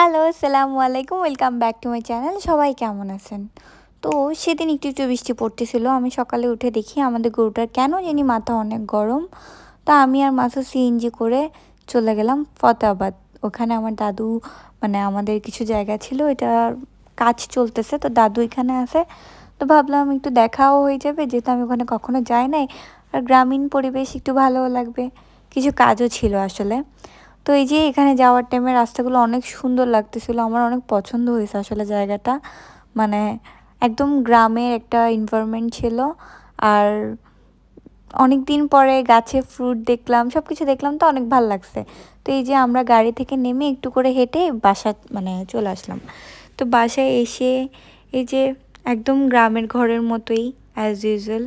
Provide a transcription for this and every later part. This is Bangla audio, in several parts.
হ্যালো, আসসালামু আলাইকুম, welcome back to my channel. সবাই কেমন আছেন? তো সেদিন একটু একটু বৃষ্টি পড়তেছিল, আমি সকালে উঠে দেখি আমাদের গরুটার কেন জানি মাথা অনেক গরম। তা আমি আর মাথা সিএনজি করে চলে গেলাম ফতেহাবাদ ওখানে আমার দাদু মানে আমাদের কিছু জায়গা ছিল এটার কাজ চলতেছে, তো দাদু এখানে আছে। তো ভাবলাম একটু দেখাও হয়ে যাবে, যেহেতু আমি ওখানে কখনো যাই নাই। আর গ্রামীণ পরিবেশ একটু ভালোও লাগবে, কিছু কাজও ছিল আসলে। তো এই যে এখানে যাওয়ার টাইমে রাস্তাগুলো অনেক সুন্দর লাগতেছিল। আমার অনেক পছন্দ হয়েছে আসলে জায়গাটা। মানে একদম গ্রামের একটা এনভায়রনমেন্ট ছিল। আর অনেক দিন পরে গাছে ফ্রুট দেখলাম সব কিছু দেখলাম তো অনেক ভালো লাগছে। তো এই যে আমরা গাড়ি থেকে নেমে একটু করে হেঁটে বাসা মানে চলে আসলাম। তো বাসায় এসে এই যে একদম গ্রামের ঘরের মতোই অ্যাজ ইউজুয়াল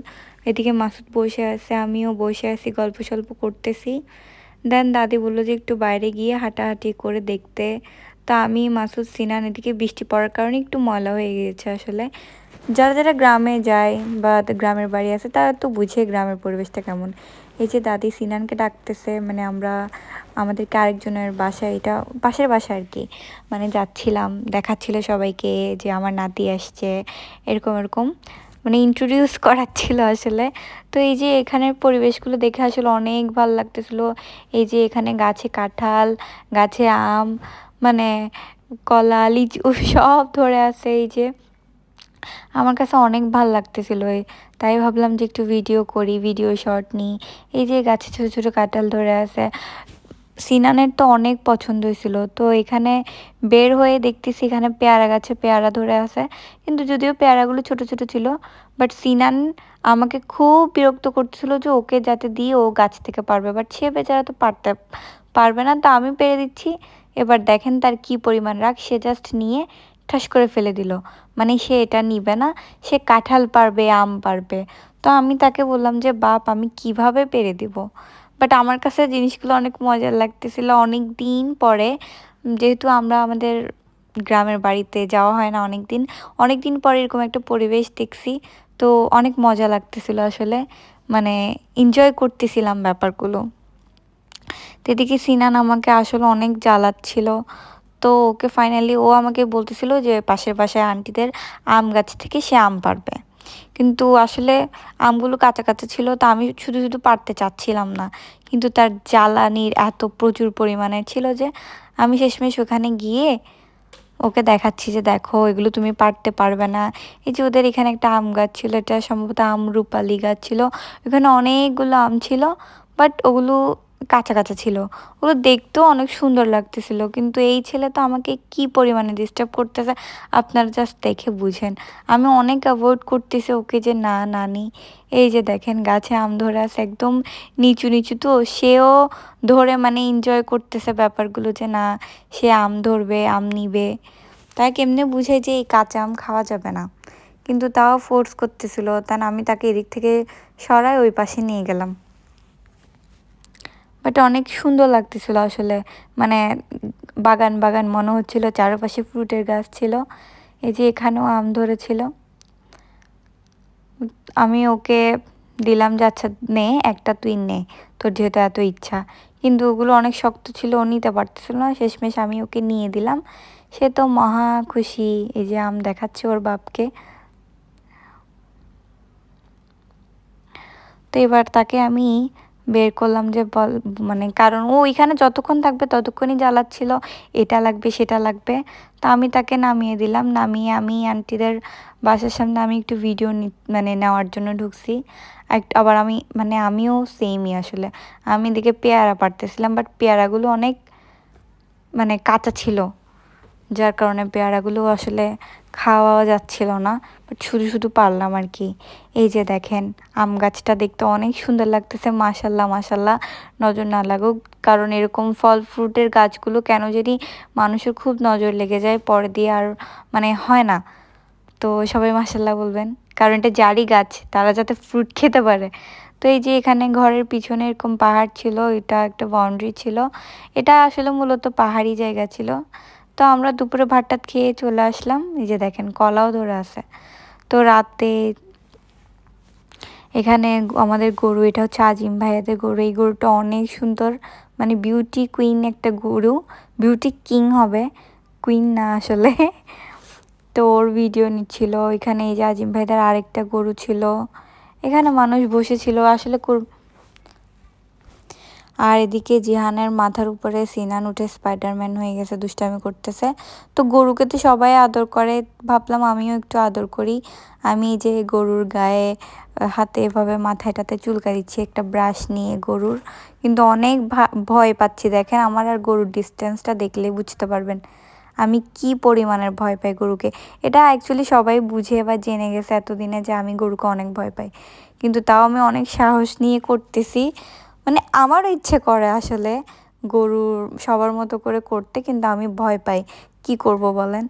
এদিকে মাসুদ বসে আছে, আমিও বসে আছি গল্প সল্প করতেছি। দেন দাদি বলল যে একটু বাইরে গিয়ে হাঁটাহাঁটি করে দেখতে। তা আমি মাসুদ সিনান এদিকে বৃষ্টি পড়ার কারণে একটু ময়লা হয়ে গিয়েছে আসলে। যারা যারা গ্রামে যায় বা গ্রামের বাড়ি আছে, তারা তো বুঝে গ্রামের পরিবেশটা কেমন। এই যে দাদি সিনানকে ডাকতেছে মানে আমরা, আমাদেরকে আরেকজনের বাসায়, এটা পাশের বাসা আর কি মানে যাচ্ছিলাম, দেখাচ্ছিল সবাইকে যে আমার নাতি আসছে, এরকম এরকম। মানে ইন্ট্রোডিউস করার ছিল আসলে। তো এই যে এখানের পরিবেশগুলো দেখে আসলে অনেক ভালো লাগতেছিল। এই যে এখানে গাছে কাঁঠাল, গাছে আম মানে কলা, লিচু সব ধরে আছে এই যে। আমার কাছে অনেক ভালো লাগতেছিল তাই ভাবলাম যে একটু ভিডিও করি ভিডিও শর্ট নিই। এই যে গাছে ছোটো ছোটো কাঁঠাল ধরে আছে। সিনানের তো অনেক পছন্দ হয়েছিল। তো এখানে বের হয়ে দেখতেছি এখানে পেয়ারা গাছে পেয়ারা ধরে আছে। কিন্তু যদিও পেয়ারাগুলো ছোট ছোট ছিল বাট সিনান আমাকে খুব বিরক্ত করছিল যে ওকে যাতে দিয়ে ও গাছ থেকে পারবে। বাট সে বেচারা তো পারতে, পারবে না, তো আমি পেরে দিচ্ছি। এবার দেখেন তার কি পরিমাণ রাখ সে জাস্ট নিয়ে ঠাস করে ফেলে দিল। মানে সে এটা নিবে না, সে কাঁঠাল পারবে, আম পারবে। তো আমি তাকে বললাম যে, বাপ, আমি কীভাবে পেরে দিব? বাট আমার কাছে জিনিসগুলো অনেক মজার লাগতেছিল। অনেক দিন পরে, যেহেতু আমরা আমাদের গ্রামের বাড়িতে যাওয়া হয় না অনেক দিন অনেক দিন পরে এরকম একটা পরিবেশ দেখছি। তো অনেক মজা লাগতেছিল আসলে। মানে এনজয় করতেছিলাম ব্যাপারগুলো। তো এদিকে সিনান আমাকে আসলে অনেক জ্বালাচ্ছিল। তো ওকে ফাইনালি ও আমাকে বলতেছিল যে পাশের বাসায় আন্টিদের আম গাছ থেকে সে আম পারবে। কিন্তু আসলে আমগুলো কাঁচা কাঁচা ছিল, তো আমি শুধু শুধু পারতে চাচ্ছিলাম না। কিন্তু তার জ্বালানির এত প্রচুর পরিমাণে ছিল যে, আমি শেষমেশ ওখানে গিয়ে ওকে দেখাচ্ছি যে, দেখো, এগুলো তুমি পারতে পারবে না। এই যে ওদের এখানে একটা আম গাছ ছিল, এটা সম্ভবত আম রূপালি গাছ ছিল। এখানে অনেকগুলো আম ছিল, বাট ওগুলো কাঁচা ছিল। ওগুলো দেখতেও অনেক সুন্দর লাগতেছিল, কিন্তু এই ছেলে তো আমাকে কি পরিমাণে ডিস্টার্ব করতেছে আপনারা জাস্ট দেখে বুঝেন। আমি অনেক অ্যাভয়েড করতেছি ওকে যে না, নানি, এই যে দেখেন গাছে আম ধরে আছে একদম নিচু নিচু, তো সেও ধরে মানে এনজয় করতেছে ব্যাপারগুলো যে না, সে আম ধরবে, আম নিবে। তাই কেমনে বুঝে যে এই কাঁচা আম খাওয়া যাবে না। কিন্তু তাও ফোর্স করতেছিল তা আমি তাকে এদিক থেকে সরাই ওই পাশে নিয়ে গেলাম। বাট অনেক সুন্দর লাগতেছিল আসলে। মানে বাগান বাগান মনে হচ্ছিল, চারপাশে ফ্রুটের গাছ ছিল, এই যে এখানেও আম ধরেছিল। আমি ওকে দিলাম, যে আচ্ছা নে, একটা তুই নে, তোর যেহেতু এত ইচ্ছা। কিন্তু ওগুলো অনেক শক্ত ছিল, ও নিতে পারতেছিল না, শেষমেশ আমি ওকে নিয়ে দিলাম। সে তো মহা খুশি, এই যে আম দেখাচ্ছে ওর বাপকে। তো এবার তাকে আমি বের করলাম যে বল মানে কারণ ও ওইখানে যতক্ষণ থাকবে ততক্ষণই জ্বালাচ্ছিল, এটা লাগবে, সেটা লাগবে। তা আমি তাকে নামিয়ে দিলাম, নামিয়ে আমি আন্টিদের বাসার সামনে আমি একটু ভিডিও মানে নেওয়ার জন্য ঢুকছি। আবার আমি মানে আমিও সেমই আসলে। আমি দিকে পেয়ারা পারতেছিলাম বাট পেয়ারাগুলো অনেক মানে কাঁচা ছিল। যার কারণে পেয়ারাগুলো আসলে খাওয়া যাচ্ছিল না বাট শুধু শুধু পারলাম আর কি। এই যে দেখেন, আম গাছটা দেখতে অনেক সুন্দর লাগতেছে মাসাল্লাহ মাসাল্লাহ নজর না লাগুক, কারণ এরকম ফল ফ্রুটের গাছগুলো কেন যদি মানুষের খুব নজর লেগে যায়, পরে দিয়ে আর মানে হয় না। তো সবাই মাসাল্লাহ বলবেন, কারণ এটা জারি গাছ, তারা যাতে ফ্রুট খেতে পারে। তো এই যে এখানে ঘরের পিছনে এরকম পাহাড় ছিল, এটা একটা বাউন্ডারি ছিল। এটা আসলে মূলত পাহাড়ি জায়গা ছিল। তো আমরা দুপুরে ভাত টাত খেয়ে চলে আসলাম। এই যে দেখেন, কলাও ধরে আছে। তো রাতে এখানে আমাদের গরু, এটা হচ্ছে আজিম ভাইয়াদের গরু। এই গরুটা অনেক সুন্দর মানে বিউটি কুইন একটা গরু। বিউটি কিং হবে। কুইন না আসলে। তো ওর ভিডিও নিচ্ছিল। এখানে এই যে আজিম ভাইদের আরেকটা গরু ছিল। এখানে মানুষ বসেছিল। আসলে আর এদিকে জিহানের মাথার উপরে সিনান উঠে স্পাইডারম্যান হয়ে গেছে, দুষ্টামি করতেছে। তো গরুকে তো সবাই আদর করে, ভাবলাম আমিও একটু আদর করি। আমি যে গরুর গায়ে হাতে এভাবে মাথায় টাতে চুলকা দিচ্ছি, একটা ব্রাশ নিয়ে গরুর। কিন্তু অনেক ভয় পাচ্ছি, দেখেন আমার আর গরুর ডিস্টেন্সটা দেখলে বুঝতে পারবেন। আমি কি পরিমাণের ভয় পাই গরুকে? এটা অ্যাকচুয়ালি সবাই বুঝে বা জেনে গেছে এতদিনে যে আমি গরুকে অনেক ভয় পাই। কিন্তু তাও আমি অনেক সাহস নিয়ে করতেছি। মানে আমারও ইচ্ছে করে আসলে গরুর সবার মতো করে করতে কিন্তু আমি ভয় পাই। কি করব বলেন?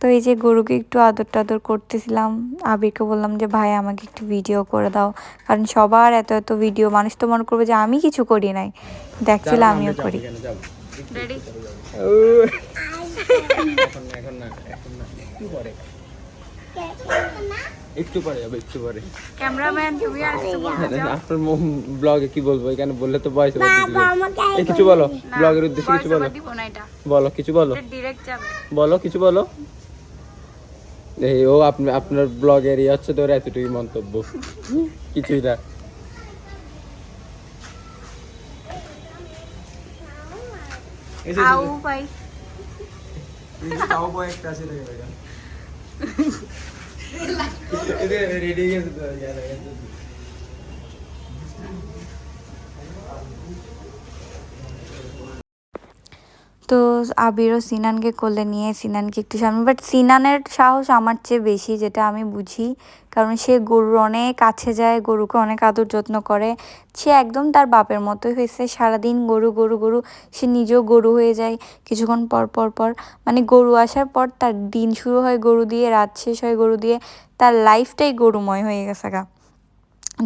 তো এই যে গরুকে একটু আদর টাদর করতেছিলাম আবিরকে বললাম যে ভাই আমাকে একটু ভিডিও করে দাও। কারণ সবার এত এত ভিডিও মানুষ তো মনে করবে যে আমি কিছু করি নাই। দেখছিল আমিও করি। এখন না এখন না এখন না একটু পরে একটু যাবে একটু পরে। ক্যামেরাম্যান তুমি আর কিছু আপনার ব্লগে কি বলব? এখানে বললে তো বয়স এই কিছু বলো ব্লগের উদ্দেশ্যে কিছু বলো। বলো কিছু বলো। যাবে। বলো কিছু বলো। এই ও আপনি আপনার ব্লগের ইয়ে হচ্ছে তোর এতটুকু মন্তব্য। কিছুই না। আউ ভাই তো আবির ও সিনানকে কোলে নিয়ে সিনানকে একটু সামনে। বাট সিনানের সাহস আমার চেয়ে বেশি, যেটা আমি বুঝি। কারণ সে গরুর অনেক কাছে যায়, গরুকে অনেক আদর যত্ন করে। সে একদম তার বাপের মতোই হয়েছে। সারাদিন গরু গরু গরু, সে নিজেও গরু হয়ে যায় কিছুক্ষণ পর পর পর। মানে গরু আসার পর তার দিন শুরু হয় গরু দিয়ে, রাত শেষ হয় গরু দিয়ে। তার লাইফটাই গরুময় হয়ে গেছে গা।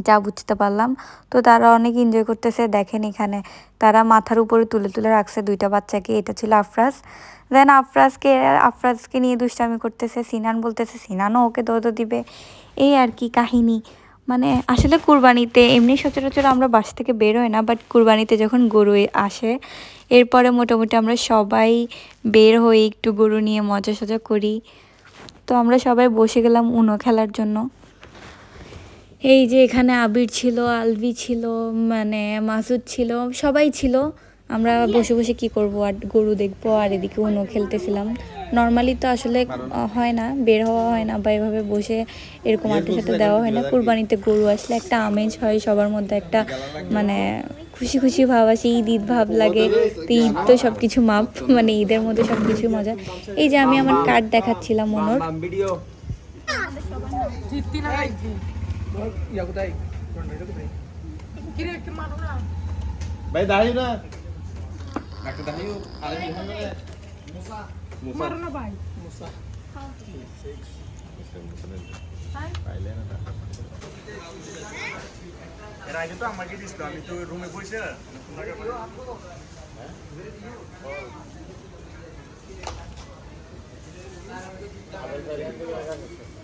যা বুঝতে পারলাম। তো তারা অনেক এনজয় করতেছে। দেখেন এখানে তারা মাথার উপরে তুলে তুলে রাখছে দুইটা বাচ্চাকে। এটা ছিল আফরাজ দেন আফরাজকে আফরাজকে নিয়ে দুষ্টামি করতেছে। সিনান বলতেছে, সিনানও ওকে দৌড় দিবে। এই আর কি কাহিনী। মানে আসলে কুরবানিতে এমনি সচরাচর আমরা বাস থেকে বেরোই না বাট কুরবানিতে যখন গরু আসে, এরপরে মোটামুটি আমরা সবাই বের হই, একটু গরু নিয়ে মজা সজা করি। তো আমরা সবাই বসে গেলাম উনো খেলার জন্য। এই যে এখানে আবির ছিল আলভি ছিল মানে মাসুদ ছিল সবাই ছিল। আমরা বসে বসে কি করব? আর গরু দেখব আর এদিকে উনো খেলতেছিলাম। নর্মালি তো আসলে হয় না বের হওয়া হয় না বা এভাবে বসে এরকম আড্ডা সাথে দেওয়া হয় না। কুরবানিতে গরু আসলে একটা আমেজ হয় সবার মধ্যে একটা মানে খুশি খুশি ভাব আসে ঈদ ঈদ ভাব লাগে তো ঈদ তো সব কিছু মাপ মানে ঈদের মধ্যে সব কিছু মজা। এই যে আমি আমার কার্ড দেখাচ্ছিলাম মনোর ভিডিও ভাই দাঁড়িয়ে না একটা দাঁড়িয়ে আরে মুসা মুসা মারো না ভাই মুসা পাইলে না এর আগে তো আমাকে দিছিল আমি তো রুমে বসে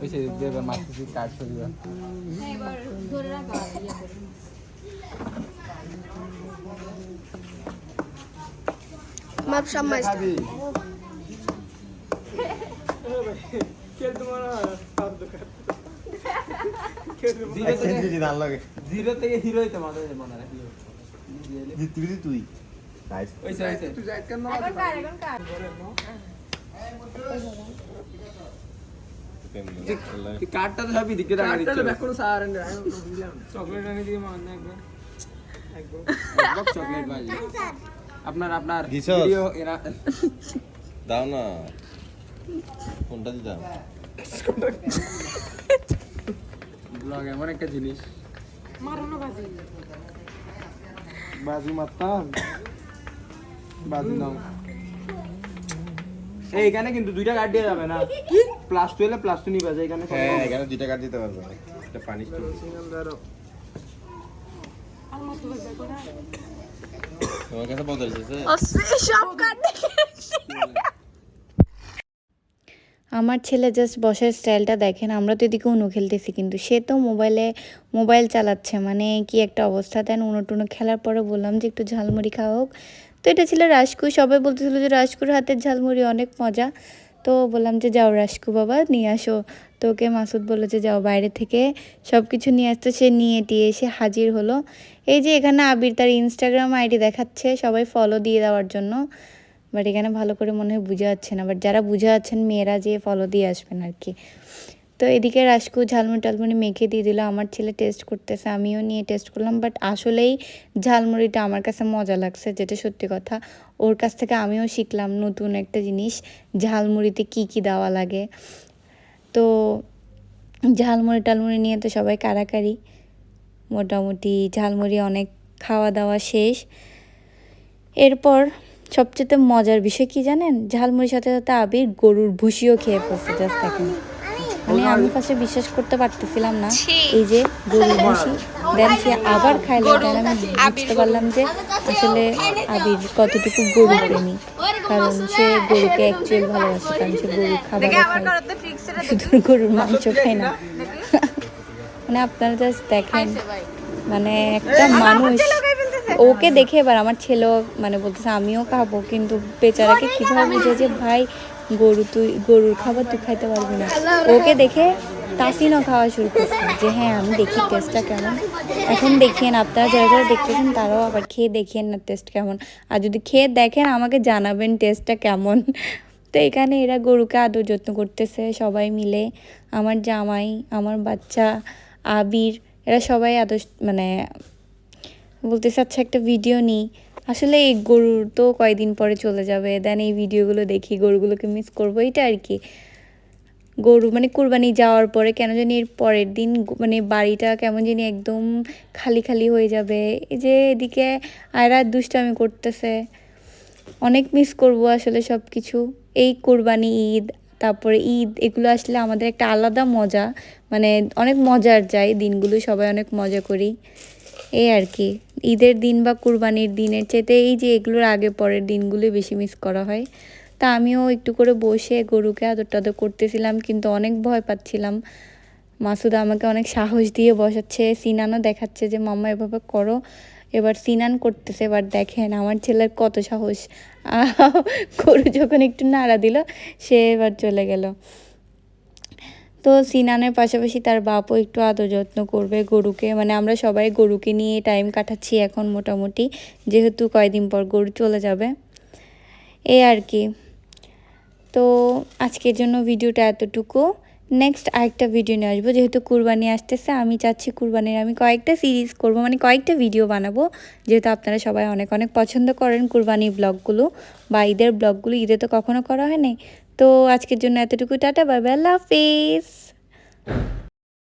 বেশি দেবে মারতেছি জিরো থেকে জিরো থেকে হিরো হইতে মনে হয় মনে কার্ডটা চকলেট দিয়ে মান একবার একবার চকলেট আপনার আপনার ভিডিও এরা দাও না কোনটা দিতাম ব্লগ এমন একটা জিনিস বাজি মারতাম বাজি নাও এই এখানে কিন্তু দুইটা কার্ড দেওয়া যাবে না। প্লাস টু এলে প্লাস টু নিবা যায় এখানে হ্যাঁ এখানে দুইটা কার্ড দিতে পারবে। এটা পানি তোমার কাছে বদল এসেছে আমার ছেলে জাস্ট বসার স্টাইলটা দেখেন আমরা তো এদিকে উনো খেলতেছি কিন্তু সে তো মোবাইলে মোবাইল চালাচ্ছে। মানে কি একটা অবস্থা। দেন উনো টুনো খেলার পরে বললাম যে একটু ঝালমুড়ি খাওয়া হোক। তো এটা ছিল রাজকু। সবাই বলতেছিল যে রাজকুর হাতের ঝালমুড়ি অনেক মজা। তো বললাম যে, যাও রাজকু বাবা, নিয়ে আসো। তো ওকে মাসুদ বলল যে, যাও বাইরে থেকে সব কিছু নিয়ে আসতো। সে নিয়ে টিয়ে এসে হাজির হলো। এই যে এখানে আবির তার ইনস্টাগ্রাম আইডি দেখাচ্ছে, সবাই ফলো দিয়ে দেওয়ার জন্য। বাট এখানে ভালো করে মনে হয় বুঝা যাচ্ছে না। বাট যারা বুঝা যাচ্ছেন, মেয়েরা যেয়ে ফলো দিয়ে আসবেন আর কি। তো এদিকে রাসকু ঝালমুড়ি টালমুড়ি মেখে দিয়ে দিল। আমার ছেলে টেস্ট করতেছে, আমিও নিয়ে টেস্ট করলাম বাট আসলেই ঝালমুড়িটা আমার কাছে মজা লাগছে, যেটা সত্যি কথা। ওর কাছ থেকে আমিও শিখলাম নতুন একটা জিনিস, ঝালমুড়িতে কি কি দেওয়া লাগে। তো ঝালমুড়ি টালমুড়ি নিয়ে তো সবাই কারাকারি মোটামুটি ঝালমুড়ি অনেক খাওয়া দাওয়া শেষ। এরপর সবচেয়ে মজার বিষয় কি জানেন? ঝালমুড়ির সাথে সাথে আবির গরুর ভুসিও খেয়ে ফেলছে জাস্ট এখন মানে আমি ফার্স্টে বিশ্বাস করতে পারতেছিলাম না। এই যে গরুর ভুসি দেন সে আবার খাইলে দেন আমি বুঝতে পারলাম যে আসলে আবির কতটুকু গরু প্রেমী। কারণ সে গরুকে অ্যাকচুয়াল ভালোবাসে কারণ সে গরুর খাবার খায়। শুধু গরুর মাংস খায় না। মানে আপনারা জাস্ট দেখেন মানে একটা মানুষ ওকে দেখে এবার আমার ছেলেও মানে বলতেছে আমিও খাব। কিন্তু বেচারাকে কীভাবে বুঝে যে ভাই গরু তুই, গরুর খাবার তুই খাইতে পারবি না। ওকে দেখে তাসিনও খাওয়া শুরু করছে যে হ্যাঁ আমি দেখি টেস্টটা কেমন। এখন দেখিয়েন আপনারা যারা যারা দেখতেছেন, তারাও আবার খেয়ে দেখিয়েন না টেস্ট কেমন। আর যদি খেয়ে দেখেন, আমাকে জানাবেন টেস্টটা কেমন। তো এখানে এরা গরুকে আদর যত্ন করতেছে সবাই মিলে। আমার জামাই, আমার বাচ্চা, আবির, এরা সবাই আদর মানে বলতে চাচ্ছে একটা ভিডিও নিই। আসলে এই গরুর তো কয়দিন পরে চলে যাবে দেন এই ভিডিওগুলো দেখি, গরুগুলোকে মিস করব এটা আর কি। গরু মানে কুরবানি যাওয়ার পরে কেন জানি এর পরের দিন মানে বাড়িটা কেমন জানি একদম খালি খালি হয়ে যাবে। এই যে এদিকে আয়রা দুষ্টামি করতেছে, অনেক মিস করব আসলে সব কিছু এই কোরবানি ঈদ, তারপরে ঈদ, এগুলো আসলে আমাদের একটা আলাদা মজা মানে অনেক মজার যায় দিনগুলো, সবাই অনেক মজা করি। এই আর কি। ঈদের দিন বা কুরবানির দিনের চাইতে এই যে এগুলোর আগে পরের দিনগুলোই বেশি মিস করা হয়। তা আমিও একটু করে বসে গরুকে আদর টাদর করতেছিলাম, কিন্তু অনেক ভয় পাচ্ছিলাম। মাসুদা আমাকে অনেক সাহস দিয়ে বসাচ্ছে, সিনানও দেখাচ্ছে যে, মাম্মা, এভাবে করো। এবার সিনান করতেছে, এবার দেখেন, আমার ছেলের কত সাহস। গরু যখন একটু নাড়া দিল, সে এবার চলে গেল। তো সিনানের পাশাপাশি তার বাপও একটু আদর যত্ন করবে গরুকে। মানে আমরা সবাই গরুকে নিয়ে টাইম কাটাচ্ছি এখন মোটামুটি, যেহেতু কয়দিন পর গরু চলে যাবে। এই আর কি। তো আজকের জন্য ভিডিওটা এতটুকু। নেক্সট আরেকটা ভিডিও নিয়ে আসব। যেহেতু কুরবানি আসতেছে, আমি চাচ্ছি কুরবানির, আমি কয়েকটা সিরিজ করব মানে কয়েকটা ভিডিও বানাবো। যেহেতু আপনারা সবাই অনেক অনেক পছন্দ করেন কুরবানির ব্লগগুলো বা ঈদের ব্লগগুলো ঈদে তো কখনো করা হয় নাই। তো আজকের জন্য এতটুকু টাটা বাই বাই আল্লাহ হাফিজ।